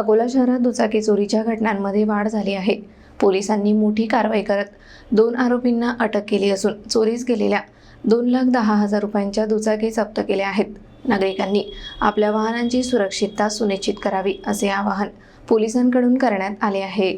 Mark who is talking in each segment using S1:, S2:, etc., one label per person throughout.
S1: अकोला शहरात दुचाकी चोरीच्या घटनांमध्ये वाढ झाली आहे. पोलिसांनी मोठी कारवाई करत दोन आरोपींना अटक केली असून चोरीस गेलेल्या दोन लाख दहा हजार रुपयांच्या दुचाकी जप्त केल्या आहेत. नागरिकांनी आपल्या वाहनांची सुरक्षितता सुनिश्चित करावी असे आवाहन पोलिसांकडून करण्यात आले आहे.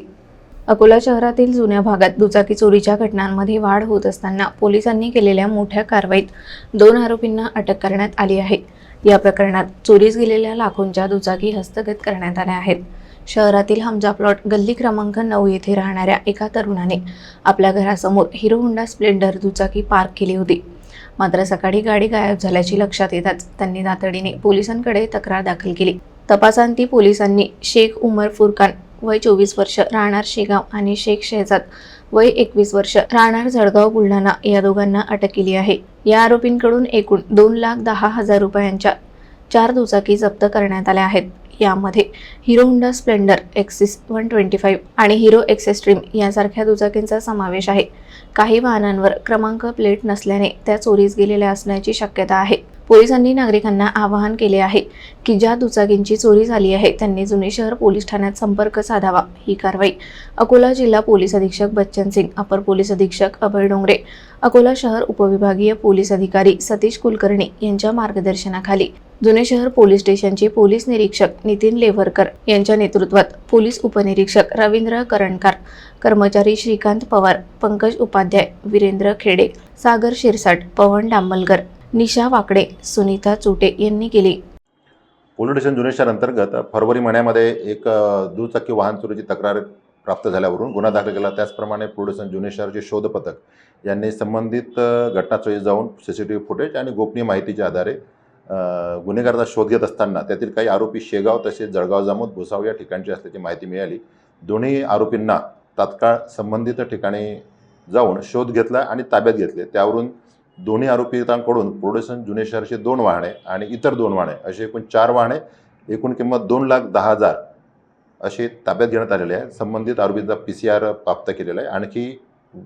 S1: अकोला शहरातील जुन्या भागात दुचाकी चोरीच्या घटनांमध्ये वाढ होत असताना पोलिसांनी केलेल्या मोठ्या कारवाईत दोन आरोपींना अटक करण्यात आली आहे. या प्रकरणात चोरीस गेलेल्या लाखोंच्या दुचाकी हस्तगत करण्यात आल्या आहेत. शहरातील हमजा प्लॉट गल्ली क्रमांक नऊ येथे राहणाऱ्या एका तरुणाने आपल्या घरासमोर हिरो होंडा स्प्लेंडर दुचाकी पार्क केली होती. मात्र सकाळी गाडी गायब झाल्याची लक्षात येताच त्यांनी तातडीने पोलिसांकडे तक्रार दाखल केली. तपासांती पोलिसांनी शेख उमर फुरकान वय चोवीस वर्ष राहणार शेगाव आणि शेख शेहजाद वय एकवीस वर्ष राहणार जळगाव बुलढाणा या दोघांना अटक केली आहे. या आरोपींकडून एकूण दोन लाख दहा हजार रुपयांच्या चार दुचाकी जप्त करण्यात आल्या आहेत. यामध्ये Hero Honda Splendor axis one twenty five आणि हिरो एक्सेस्ट्रीम यासारख्या दुचाकींचा समावेश आहे. काही वाहनांवर क्रमांक प्लेट नसल्याने त्या चोरीस गेलेल्या असण्याची शक्यता आहे. पोलिसांनी नागरिकांना आवाहन केले आहे की ज्या दुचाकींची चोरी झाली आहे त्यांनी जुने शहर पोलीस ठाण्यात संपर्क साधावा. ही कारवाई अकोला जिल्हा पोलीस अधीक्षक बच्चन सिंग अपर पोलीस अधीक्षक अभय डोंगरे अकोला शहर उपविभागीय पोलीस अधिकारी सतीश कुलकर्णी यांच्या मार्गदर्शनाखाली. जुने शहर पोलीस स्टेशनचे पोलीस निरीक्षक नितीन लेवरकर यांच्या नेतृत्वात पोलीस उपनिरीक्षक रवींद्र करणकार कर्मचारी श्रीकांत पवार पंकज उपाध्याय वीरेंद्र खेडे सागर शिरसाट पवन डांबलकर निशा वाकडे सुनीता चुटे यांनी केली.
S2: पोलीस स्टेशन जुने शहर अंतर्गत फरवरी महिन्यामध्ये एक दुचाकी वाहन चोरीची तक्रार प्राप्त झाल्यावरून गुन्हा दाखल केला. त्याचप्रमाणे पोलीस स्टेशन जुने शहरचे शोध पथक यांनी संबंधित घटनास्थळी जाऊन C C T V footage आणि गोपनीय माहितीच्या आधारे गुन्हेगारचा गुन्हेगाराचा शोध घेत असताना त्यातील काही आरोपी शेगाव तसेच जळगाव जामोद भुसाव या ठिकाणची असल्याची माहिती मिळाली. दोन्ही आरोपींना तात्काळ संबंधित ठिकाणी जाऊन शोध घेतला आणि ताब्यात घेतले. त्यावरून दोन्ही आरोपितांकडून प्रोडेशन जुने शहरचे दोन वाहने आणि इतर दोन वाहने असे एकूण चार वाहने एकूण किंमत दोन लाख दहा हजार असे ताब्यात घेण्यात आलेले आहे. संबंधित आरोपींचा पी सी आर प्राप्त केलेला आहे. आणखी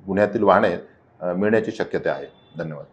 S2: गुन्ह्यातील वाहने मिळण्याची शक्यता आहे. धन्यवाद.